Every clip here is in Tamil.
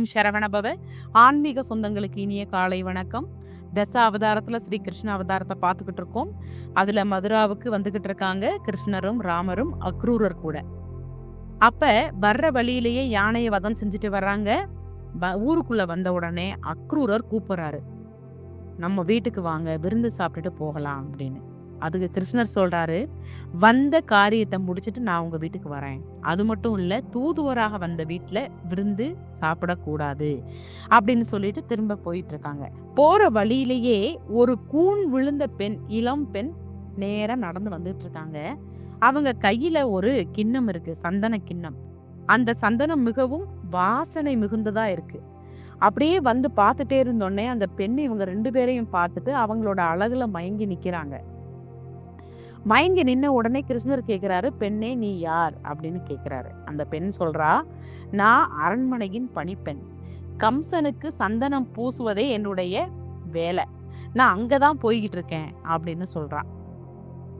ஓம் சரவணபவ ஆன்மீக சொந்தங்களுக்கு இனிய காலை வணக்கம். தச அவதாரத்தில் ஸ்ரீ கிருஷ்ண அவதாரத்தை பார்த்துக்கிட்டு இருக்கோம். அதில் மதுராவுக்கு வந்துக்கிட்டு இருக்காங்க கிருஷ்ணரும் ராமரும் அக்ரூரர் கூட. அப்போ வர்ற வழியிலேயே யானையை வதம் செஞ்சுட்டு வர்றாங்க. வ- வந்த உடனே அக்ரூரர் கூப்பிட்றாரு. நம்ம வீட்டுக்கு வாங்க விருந்து சாப்பிட்டுட்டு போகலாம் அப்படின்னு. அதுக்கு கிருஷ்ணர் சொல்கிறாரு வந்த காரியத்தை முடிச்சிட்டு நான் உங்கள் வீட்டுக்கு வரேன். அது மட்டும் இல்லை தூதுவராக வந்த வீட்டில் விருந்து சாப்பிடக்கூடாது அப்படின்னு சொல்லிட்டு திரும்ப போயிட்டு இருக்காங்க போற வழியிலேயே ஒரு கூன் விழுந்த பெண் இளம் பெண் நேராக நடந்து வந்துட்டு இருக்காங்க அவங்க கையில் ஒரு கிண்ணம் இருக்கு சந்தன கிண்ணம். அந்த சந்தனம் மிகவும் வாசனை மிகுந்ததா இருக்கு. அப்படியே வந்து பார்த்துட்டே இருந்தோடனே அந்த பெண் இவங்க ரெண்டு பேரையும் பார்த்துட்டு அவங்களோட அழகுல மயங்கி நிற்கிறாங்க மயங்கி நின்ன உடனே கிருஷ்ணர் கேட்குறாரு பெண்ணே நீ யார்? அப்படின்னு கேட்குறாரு அந்த பெண் சொல்கிறா நான் அரண்மனையின் பணிப்பெண். கம்சனுக்கு சந்தனம் பூசுவதே என்னுடைய வேலை. நான் அங்கதான் போய்கிட்டு இருக்கேன் அப்படின்னு சொல்கிறான்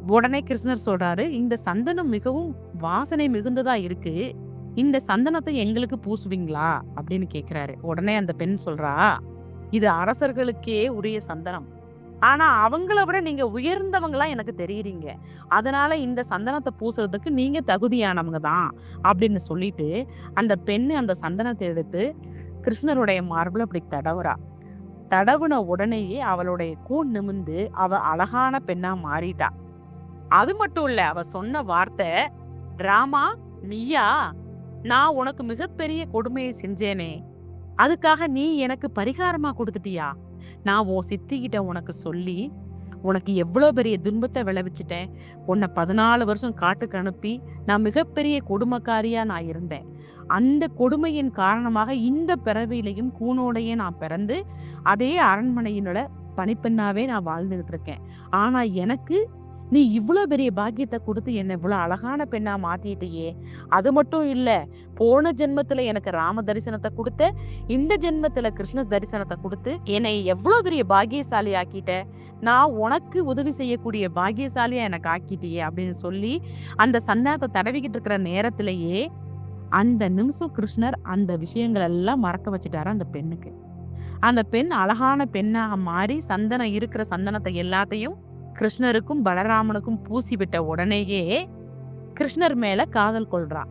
உடனே கிருஷ்ணர் சொல்றாரு இந்த சந்தனம் மிகவும் வாசனை மிகுந்ததா இருக்கு. இந்த சந்தனத்தை எங்களுக்கு பூசுவீங்களா? அப்படின்னு கேக்குறாரு. உடனே அந்த பெண் சொல்றா இது அரசர்களுக்கே உரிய சந்தனம். ஆனால் அவங்கள விட நீங்கள் உயர்ந்தவங்களாம் எனக்கு தெரியுறீங்க. அதனால் இந்த சந்தனத்தை பூசுறதுக்கு நீங்கள் தகுதியானவங்க தான் அப்படின்னு சொல்லிட்டு அந்த பெண்ணு அந்த சந்தனத்தை எடுத்து கிருஷ்ணருடைய மார்பில் அப்படி தடவுறா. தடவுன உடனேயே அவளுடைய கூன் நிமிந்து அவ அழகான பெண்ணா மாறிட்டா. அது மட்டும் இல்ல அவ சொன்ன வார்த்தை ராமா நீயா? நான் உனக்கு மிகப்பெரிய கொடுமையை செஞ்சேனே. அதுக்காக நீ எனக்கு பரிகாரமா கொடுத்துட்டியா? நான் உன் சித்திகிட்ட உனக்கு சொல்லி உனக்கு எவ்வளோ பெரிய துன்பத்தை விளைவிச்சிட்டேன். உன்னை பதினாலு வருஷம் காட்டுக்கு அனுப்பி நான் மிகப்பெரிய கொடுமைக்காரியாக நான் இருந்தேன். அந்த கொடுமையின் காரணமாக இந்த பிறவியிலையும் கூனோடையே நான் பிறந்து அதே அரண்மனையினோட பனிப்பெண்ணாவே நான் வாழ்ந்துகிட்டு இருக்கேன். ஆனால் எனக்கு நீ இவ்வளோ பெரிய பாக்கியத்தை கொடுத்து என்னை இவ்வளோ அழகான பெண்ணா மாத்திட்டியே? அது மட்டும் இல்லை போன ஜென்மத்தில் எனக்கு ராம தரிசனத்தை கொடுத்த இந்த ஜென்மத்தில் கிருஷ்ண தரிசனத்தை கொடுத்து என்னை எவ்வளோ பெரிய பாக்கியசாலி ஆக்கிட்ட? நான் உனக்கு உதவி செய்யக்கூடிய பாக்கியசாலியா எனக்கு ஆக்கிட்டியே அப்படின்னு சொல்லி அந்த சந்தானத்தை தடவிக்கிட்டு இருக்கிற நேரத்திலேயே அந்த நிமிஷம் கிருஷ்ணர் அந்த விஷயங்கள் எல்லாம் மறக்க வச்சுட்டாரு அந்த பெண்ணுக்கு. அந்த பெண் அழகான பெண்ணாக மாறி சந்தனம் இருக்கிற சந்தனத்தை எல்லாத்தையும் கிருஷ்ணருக்கும் பலராமனுக்கும் பூசி விட்ட உடனேயே கிருஷ்ணர் மேல காதல் கொள்றான்.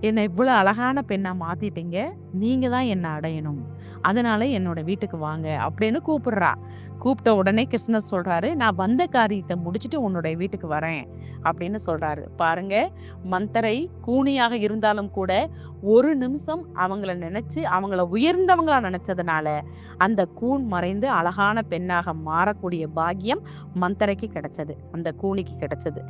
என்னை இவ்வளோ அழகான பெண்ணாக மாற்றிட்டீங்க நீங்கள் தான் என்னை அடையணும். அதனால என்னோட வீட்டுக்கு வாங்க அப்படின்னு கூப்பிடுறா. கூப்பிட்ட உடனே கிருஷ்ணர் சொல்கிறாரு நான் வந்த காரியத்தை முடிச்சுட்டு உன்னுடைய வீட்டுக்கு வரேன். அப்படின்னு சொல்கிறாரு பாருங்க மந்தரை கூனியாக இருந்தாலும் கூட ஒரு நிமிஷம் அவங்கள நினச்சி அவங்கள உயர்ந்தவங்களா நினச்சதுனால அந்த கூன் மறைந்து அழகான பெண்ணாக மாறக்கூடிய பாக்கியம் மந்தரைக்கு கிடைச்சது. அந்த கூனிக்கு கிடைச்சது.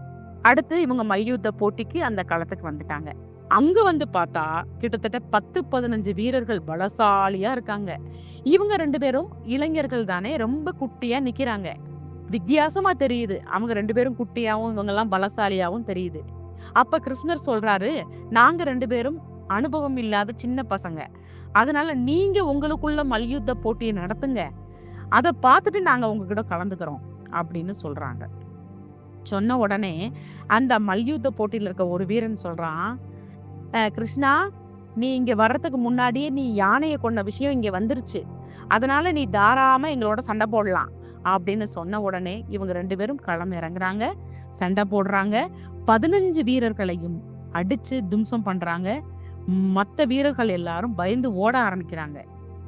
அடுத்து இவங்க மல்யுத்த போட்டிக்கு அந்த களத்துக்கு வந்துட்டாங்க. அங்க வந்து பார்த்தா கிட்டத்தட்ட பத்து பதினஞ்சு வீரர்கள் பலசாலியா இருக்காங்க. இவங்க ரெண்டு பேரும் இளைஞர்கள் தானே ரொம்ப குட்டியா நிக்கிறாங்க. வித்தியாசமா தெரியுது. அவங்க ரெண்டு பேரும் குட்டியாவும் இவங்க எல்லாம் பலசாலியாவும் தெரியுது. அப்ப கிருஷ்ணர் சொல்றாரு நாங்க ரெண்டு பேரும் அனுபவம் இல்லாத சின்ன பசங்க. அதனால நீங்க உங்களுக்குள்ள மல்யுத்த போட்டியை நடத்துங்க. அதை பார்த்துட்டு நாங்க உங்ககிட்ட கலந்துக்கிறோம். அப்படின்னு சொல்றாங்க. சொன்ன உடனே அந்த மல்யுத்த போட்டியில இருக்க ஒரு வீரன் சொல்றான் கிருஷ்ணா நீ இங்கே வர்றதுக்கு முன்னாடியே நீ யானையை கொண்ட விஷயம் இங்கே வந்துருச்சு. அதனால நீ தாராம எங்களோட சண்டை போடலாம் அப்படின்னு சொன்ன உடனே இவங்க ரெண்டு பேரும் களம் இறங்குறாங்க. சண்டை போடுறாங்க. பதினஞ்சு வீரர்களையும் அடிச்சு தும்சம் பண்றாங்க. மற்ற வீரர்கள் எல்லாரும் பயந்து ஓட ஆரம்பிக்கிறாங்க.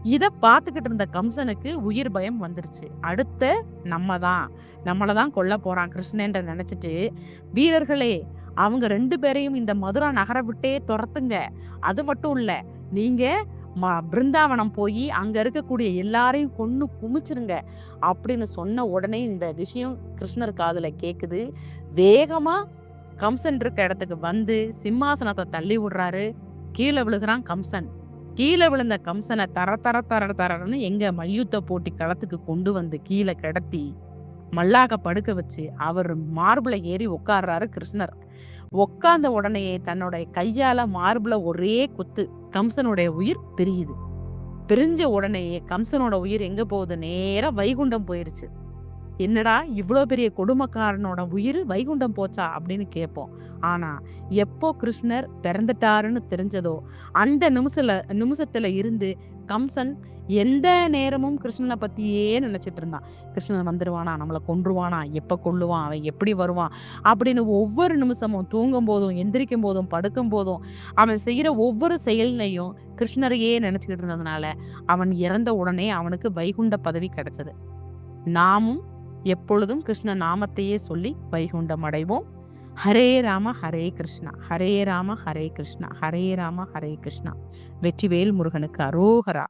இதை பார்த்துக்கிட்டு இருந்த கம்சனுக்கு உயிர் பயம் வந்துருச்சு. அடுத்த நம்ம தான் நம்மளை தான் கொல்ல போகிறான் கிருஷ்ணன்ற நினச்சிட்டு வீரர்களே அவங்க ரெண்டு பேரையும் இந்த மதுரா நகரை விட்டே துரத்துங்க. அது மட்டும் இல்லை நீங்கள் ம- பிருந்தாவனம் போய் அங்கே இருக்கக்கூடிய எல்லாரையும் கொன்று குமிச்சிருங்க. அப்படின்னு சொன்ன உடனே இந்த விஷயம் கிருஷ்ணர் காதில் கேட்குது வேகமாக கம்சன் இருக்க இடத்துக்கு வந்து சிம்மாசனத்தை தள்ளி விடுறாரு. கீழே விழுகிறான் கம்சன். கீழே விழுந்த கம்சனை தர தர தர தரன்னு எங்க மல்யுத்த போட்டி களத்துக்கு கொண்டு வந்து கீழே கிடத்தி மல்லாக படுக்க வச்சு அவர் மார்பிள ஏறி உட்கார்றாரு கிருஷ்ணர். உட்கார்ந்த உடனேயே தன்னுடைய கையால மார்பிள ஒரே குத்து. கம்சனுடைய உயிர் பிரியுது. பிரிஞ்ச உடனேயே கம்சனோட உயிர் எங்க போகுது? நேரம் வைகுண்டம் போயிருச்சு. என்னடா இவ்வளோ பெரிய கொடுமக்காரனோட உயிர் வைகுண்டம் போச்சா அப்படின்னு கேட்போம். ஆனால் எப்போ கிருஷ்ணர் பிறந்துட்டாருன்னு தெரிஞ்சதோ அந்த நிமிஷத்தில் நிமிஷத்தில் இருந்து கம்சன் எந்த நேரமும் கிருஷ்ணனை பற்றியே நினச்சிட்டு இருந்தான். கிருஷ்ணன் வந்துடுவானா நம்மளை கொன்றுவானா எப்போ கொள்ளுவான் அவன் எப்படி வருவான் அப்படின்னு ஒவ்வொரு நிமிஷமும் தூங்கும் போதும் எந்திரிக்கும் போதும் படுக்கும் போதும் அவன் செய்கிற ஒவ்வொரு செயலையும் கிருஷ்ணரையே நினச்சிக்கிட்டு இருந்ததுனால அவன் இறந்த உடனே அவனுக்கு வைகுண்ட பதவி கிடைச்சது. நாமும் எப்பொழுதும் கிருஷ்ண நாமத்தையே சொல்லி வைகுண்டம் அடைவோம் ஹரே ராம ஹரே கிருஷ்ணா ஹரே ராம ஹரே கிருஷ்ணா ஹரே ராம ஹரே கிருஷ்ணா. வெற்றிவேல் முருகனுக்கு அரோகரா.